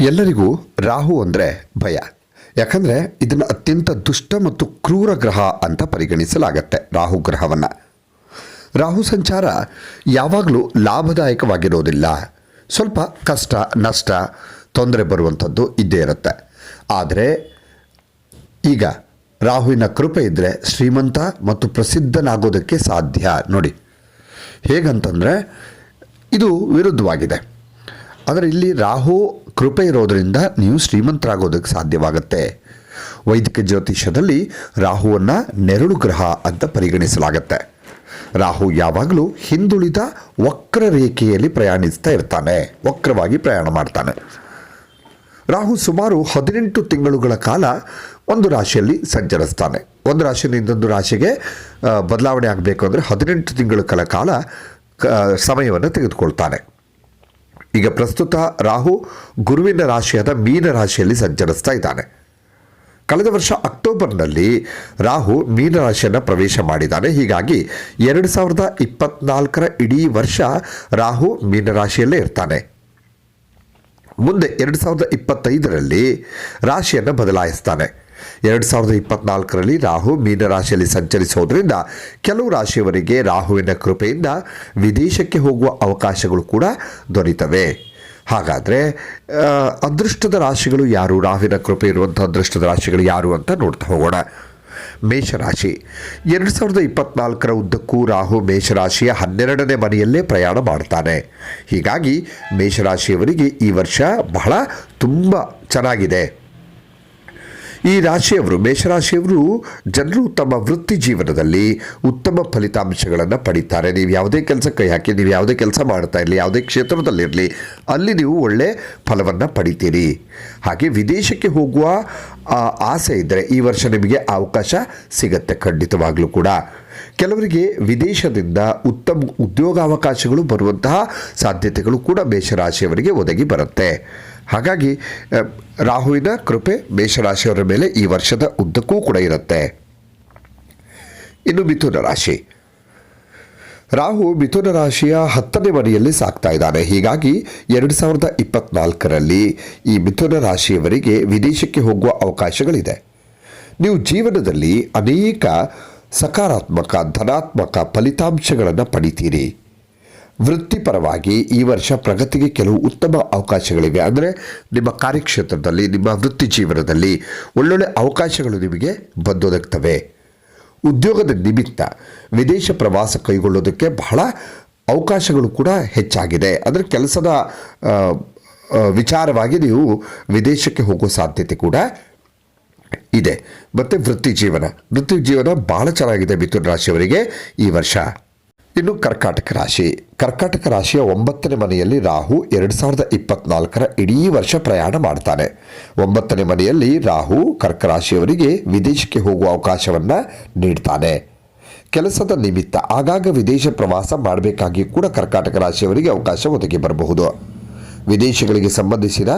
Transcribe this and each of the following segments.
ಎಲ್ಲರಿಗೂ ರಾಹು ಅಂದರೆ ಭಯ. ಯಾಕಂದರೆ ಇದನ್ನು ಅತ್ಯಂತ ದುಷ್ಟ ಮತ್ತು ಕ್ರೂರ ಗ್ರಹ ಅಂತ ಪರಿಗಣಿಸಲಾಗತ್ತೆ ರಾಹು ಗ್ರಹವನ್ನು. ರಾಹು ಸಂಚಾರ ಯಾವಾಗಲೂ ಲಾಭದಾಯಕವಾಗಿರೋದಿಲ್ಲ. ಸ್ವಲ್ಪ ಕಷ್ಟ, ನಷ್ಟ, ತೊಂದರೆ ಬರುವಂಥದ್ದು ಇದ್ದೇ ಇರುತ್ತೆ. ಆದರೆ ಈಗ ರಾಹುವಿನ ಕೃಪೆ ಇದ್ದರೆ ಶ್ರೀಮಂತ ಮತ್ತು ಪ್ರಸಿದ್ಧನಾಗೋದಕ್ಕೆ ಸಾಧ್ಯ ನೋಡಿ. ಹೇಗಂತಂದರೆ ಇದು ವಿರುದ್ಧವಾಗಿದೆ. ಆದರೆ ಇಲ್ಲಿ ರಾಹು ಕೃಪೆ ಇರೋದರಿಂದ ನೀವು ಶ್ರೀಮಂತರಾಗೋದಕ್ಕೆ ಸಾಧ್ಯವಾಗುತ್ತೆ. ವೈದಿಕ ಜ್ಯೋತಿಷ್ಯದಲ್ಲಿ ರಾಹುವನ್ನು ನೆರಳು ಗ್ರಹ ಅಂತ ಪರಿಗಣಿಸಲಾಗುತ್ತೆ. ರಾಹು ಯಾವಾಗಲೂ ಹಿಂದುಳಿದ ವಕ್ರ ರೇಖೆಯಲ್ಲಿ ಪ್ರಯಾಣಿಸ್ತಾ ಇರ್ತಾನೆ, ವಕ್ರವಾಗಿ ಪ್ರಯಾಣ ಮಾಡ್ತಾನೆ. ರಾಹು ಸುಮಾರು ಹದಿನೆಂಟು ತಿಂಗಳುಗಳ ಕಾಲ ಒಂದು ರಾಶಿಯಲ್ಲಿ ಸಂಚರಿಸ್ತಾನೆ. ಒಂದು ರಾಶಿಯಿಂದ ಇನ್ನೊಂದು ರಾಶಿಗೆ ಬದಲಾವಣೆ ಆಗಬೇಕು ಅಂದರೆ ಹದಿನೆಂಟು ತಿಂಗಳ ಕಾಲ ಸಮಯವನ್ನು ತೆಗೆದುಕೊಳ್ತಾನೆ. ಈಗ ಪ್ರಸ್ತುತ ರಾಹು ಗುರುವಿನ ರಾಶಿಯಾದ ಮೀನ ರಾಶಿಯಲ್ಲಿ ಸಂಚರಿಸ್ತಾ ಇದ್ದಾನೆ. ಕಳೆದ ವರ್ಷ ಅಕ್ಟೋಬರ್ನಲ್ಲಿ ರಾಹು ಮೀನರಾಶಿಯನ್ನು ಪ್ರವೇಶ ಮಾಡಿದ್ದಾನೆ. ಹೀಗಾಗಿ ಎರಡು ಸಾವಿರದ ಇಪ್ಪತ್ನಾಲ್ಕರ ಇಡೀ ವರ್ಷ ರಾಹು ಮೀನರಾಶಿಯಲ್ಲೇ ಇರ್ತಾನೆ. ಮುಂದೆ ಎರಡು ಸಾವಿರದ ಇಪ್ಪತ್ತೈದರಲ್ಲಿ ರಾಶಿಯನ್ನು ಬದಲಾಯಿಸ್ತಾನೆ. ಎರಡು ಸಾವಿರದ ಇಪ್ಪತ್ನಾಲ್ಕರಲ್ಲಿ ರಾಹು ಮೀನರಾಶಿಯಲ್ಲಿ ಸಂಚರಿಸೋದ್ರಿಂದ ಕೆಲವು ರಾಶಿಯವರಿಗೆ ರಾಹುವಿನ ಕೃಪೆಯಿಂದ ವಿದೇಶಕ್ಕೆ ಹೋಗುವ ಅವಕಾಶಗಳು ಕೂಡ ದೊರೀತವೆ. ಹಾಗಾದರೆ ಅದೃಷ್ಟದ ರಾಶಿಗಳು ಯಾರು? ರಾಹುವಿನ ಕೃಪೆ ಇರುವಂಥ ಅದೃಷ್ಟದ ರಾಶಿಗಳು ಯಾರು ಅಂತ ನೋಡ್ತಾ ಹೋಗೋಣ. ಮೇಷರಾಶಿ. ಎರಡು ಸಾವಿರದ ಇಪ್ಪತ್ನಾಲ್ಕರ ಉದ್ದಕ್ಕೂ ರಾಹು ಮೇಷರಾಶಿಯ ಹನ್ನೆರಡನೇ ಮನೆಯಲ್ಲೇ ಪ್ರಯಾಣ ಮಾಡ್ತಾನೆ. ಹೀಗಾಗಿ ಮೇಷರಾಶಿಯವರಿಗೆ ಈ ವರ್ಷ ಬಹಳ ತುಂಬ ಚೆನ್ನಾಗಿದೆ. ಈ ರಾಶಿಯವರು, ಮೇಷರಾಶಿಯವರು ಜನರು ತಮ್ಮ ವೃತ್ತಿ ಜೀವನದಲ್ಲಿ ಉತ್ತಮ ಫಲಿತಾಂಶಗಳನ್ನು ಪಡೀತಾರೆ. ನೀವು ಯಾವುದೇ ಕೆಲಸ ಕೈ ಹಾಕಿ ನೀವು ಯಾವುದೇ ಕೆಲಸ ಮಾಡ್ತಾ ಇರಲಿ, ಯಾವುದೇ ಕ್ಷೇತ್ರದಲ್ಲಿರಲಿ ಅಲ್ಲಿ ನೀವು ಒಳ್ಳೆ ಫಲವನ್ನು ಪಡಿತೀರಿ. ಹಾಗೆ ವಿದೇಶಕ್ಕೆ ಹೋಗುವ ಆಸೆ ಇದ್ದರೆ ಈ ವರ್ಷ ನಿಮಗೆ ಅವಕಾಶ ಸಿಗತ್ತೆ ಖಂಡಿತವಾಗಲೂ ಕೂಡ. ಕೆಲವರಿಗೆ ವಿದೇಶದಿಂದ ಉತ್ತಮ ಉದ್ಯೋಗಾವಕಾಶಗಳು ಬರುವಂತಹ ಸಾಧ್ಯತೆಗಳು ಕೂಡ ಮೇಷರಾಶಿಯವರಿಗೆ ಒದಗಿ ಬರುತ್ತೆ. ಹಾಗಾಗಿ ರಾಹುವಿನ ಕೃಪೆ ಮೇಷರಾಶಿಯವರ ಮೇಲೆ ಈ ವರ್ಷದ ಉದ್ದಕ್ಕೂ ಕೂಡ ಇರುತ್ತೆ. ಇನ್ನು ಮಿಥುನ ರಾಶಿ. ರಾಹು ಮಿಥುನ ರಾಶಿಯ ಹತ್ತನೇ ಮನೆಯಲ್ಲಿ ಸಾಕ್ತಾ ಇದ್ದಾನೆ. ಹೀಗಾಗಿ ಎರಡು ಸಾವಿರದ ಇಪ್ಪತ್ನಾಲ್ಕರಲ್ಲಿ ಈ ಮಿಥುನ ರಾಶಿಯವರಿಗೆ ವಿದೇಶಕ್ಕೆ ಹೋಗುವ ಅವಕಾಶಗಳಿದೆ. ನೀವು ಜೀವನದಲ್ಲಿ ಅನೇಕ ಸಕಾರಾತ್ಮಕ, ಧನಾತ್ಮಕ ಫಲಿತಾಂಶಗಳನ್ನು ಪಡಿತೀರಿ. ವೃತ್ತಿಪರವಾಗಿ ಈ ವರ್ಷ ಪ್ರಗತಿಗೆ ಕೆಲವು ಉತ್ತಮ ಅವಕಾಶಗಳಿವೆ. ಅಂದರೆ ನಿಮ್ಮ ಕಾರ್ಯಕ್ಷೇತ್ರದಲ್ಲಿ, ನಿಮ್ಮ ವೃತ್ತಿ ಜೀವನದಲ್ಲಿ ಒಳ್ಳೊಳ್ಳೆ ಅವಕಾಶಗಳು ನಿಮಗೆ ಬಂದೊದಗ್ತವೆ. ಉದ್ಯೋಗದ ನಿಮಿತ್ತ ವಿದೇಶ ಪ್ರವಾಸ ಕೈಗೊಳ್ಳೋದಕ್ಕೆ ಬಹಳ ಅವಕಾಶಗಳು ಕೂಡ ಹೆಚ್ಚಾಗಿದೆ. ಅಂದರೆ ಕೆಲಸದ ವಿಚಾರವಾಗಿ ನೀವು ವಿದೇಶಕ್ಕೆ ಹೋಗೋ ಸಾಧ್ಯತೆ ಕೂಡ ಇದೆ. ಮತ್ತು ವೃತ್ತಿ ಜೀವನ. ವೃತ್ತಿ ಜೀವನ ಭಾಳ ಚೆನ್ನಾಗಿದೆ ಮಿಥುನ ರಾಶಿಯವರಿಗೆ ಈ ವರ್ಷ. ಇನ್ನು ಕರ್ಕಾಟಕ ರಾಶಿ. ಕರ್ಕಾಟಕ ರಾಶಿಯ ಒಂಬತ್ತನೇ ಮನೆಯಲ್ಲಿ ರಾಹು ಎರಡು ಸಾವಿರದ ಇಪ್ಪತ್ನಾಲ್ಕರ ಇಡೀ ವರ್ಷ ಪ್ರಯಾಣ ಮಾಡ್ತಾನೆ. ಒಂಬತ್ತನೇ ಮನೆಯಲ್ಲಿ ರಾಹು ಕರ್ಕ ರಾಶಿಯವರಿಗೆ ವಿದೇಶಕ್ಕೆ ಹೋಗುವ ಅವಕಾಶವನ್ನು ನೀಡ್ತಾನೆ. ಕೆಲಸದ ನಿಮಿತ್ತ ಆಗಾಗ ವಿದೇಶ ಪ್ರವಾಸ ಮಾಡಬೇಕಾಗಿ ಕೂಡ ಕರ್ಕಾಟಕ ರಾಶಿಯವರಿಗೆ ಅವಕಾಶ ಒದಗಿ ಬರಬಹುದು. ವಿದೇಶಗಳಿಗೆ ಸಂಬಂಧಿಸಿದ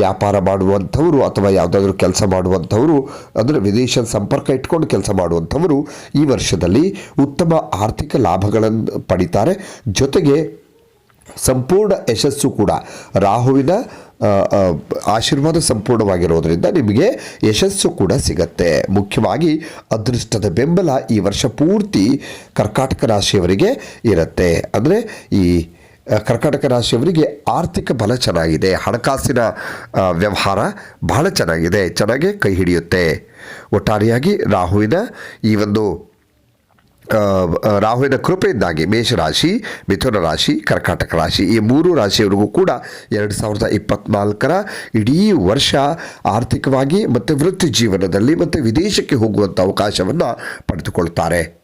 ವ್ಯಾಪಾರ ಮಾಡುವಂಥವರು ಅಥವಾ ಯಾವುದಾದ್ರೂ ಕೆಲಸ ಮಾಡುವಂಥವರು, ಅಂದರೆ ವಿದೇಶ ಸಂಪರ್ಕ ಇಟ್ಕೊಂಡು ಕೆಲಸ ಮಾಡುವಂಥವರು ಈ ವರ್ಷದಲ್ಲಿ ಉತ್ತಮ ಆರ್ಥಿಕ ಲಾಭಗಳನ್ನು ಪಡಿತಾರೆ. ಜೊತೆಗೆ ಸಂಪೂರ್ಣ ಯಶಸ್ಸು ಕೂಡ ರಾಹುವಿನ ಆಶೀರ್ವಾದ ಸಂಪೂರ್ಣವಾಗಿರೋದ್ರಿಂದ ನಿಮಗೆ ಯಶಸ್ಸು ಕೂಡ ಸಿಗತ್ತೆ. ಮುಖ್ಯವಾಗಿ ಅದೃಷ್ಟದ ಬೆಂಬಲ ಈ ವರ್ಷ ಪೂರ್ತಿ ಕರ್ಕಾಟಕ ರಾಶಿಯವರಿಗೆ ಇರುತ್ತೆ. ಅಂದರೆ ಈ ಕರ್ಕಾಟಕ ರಾಶಿಯವರಿಗೆ ಆರ್ಥಿಕ ಬಲ ಚೆನ್ನಾಗಿದೆ. ಹಣಕಾಸಿನ ವ್ಯವಹಾರ ಬಹಳ ಚೆನ್ನಾಗಿದೆ. ಚೆನ್ನಾಗಿ ಕೈ ಹಿಡಿಯುತ್ತೆ. ಒಟ್ಟಾರೆಯಾಗಿ ರಾಹುವಿನ ಈ ಒಂದು ರಾಹುವಿನ ಕೃಪೆಯಿಂದಾಗಿ ಮೇಷರಾಶಿ, ಮಿಥುನ ರಾಶಿ, ಕರ್ಕಾಟಕ ರಾಶಿ ಈ ಮೂರು ರಾಶಿಯವರಿಗೂ ಕೂಡ ಎರಡು ಸಾವಿರದ ಇಪ್ಪತ್ನಾಲ್ಕರ ಇಡೀ ವರ್ಷ ಆರ್ಥಿಕವಾಗಿ ಮತ್ತು ವೃತ್ತಿ ಜೀವನದಲ್ಲಿ ಮತ್ತು ವಿದೇಶಕ್ಕೆ ಹೋಗುವಂಥ ಅವಕಾಶವನ್ನು ಪಡೆದುಕೊಳ್ತಾರೆ.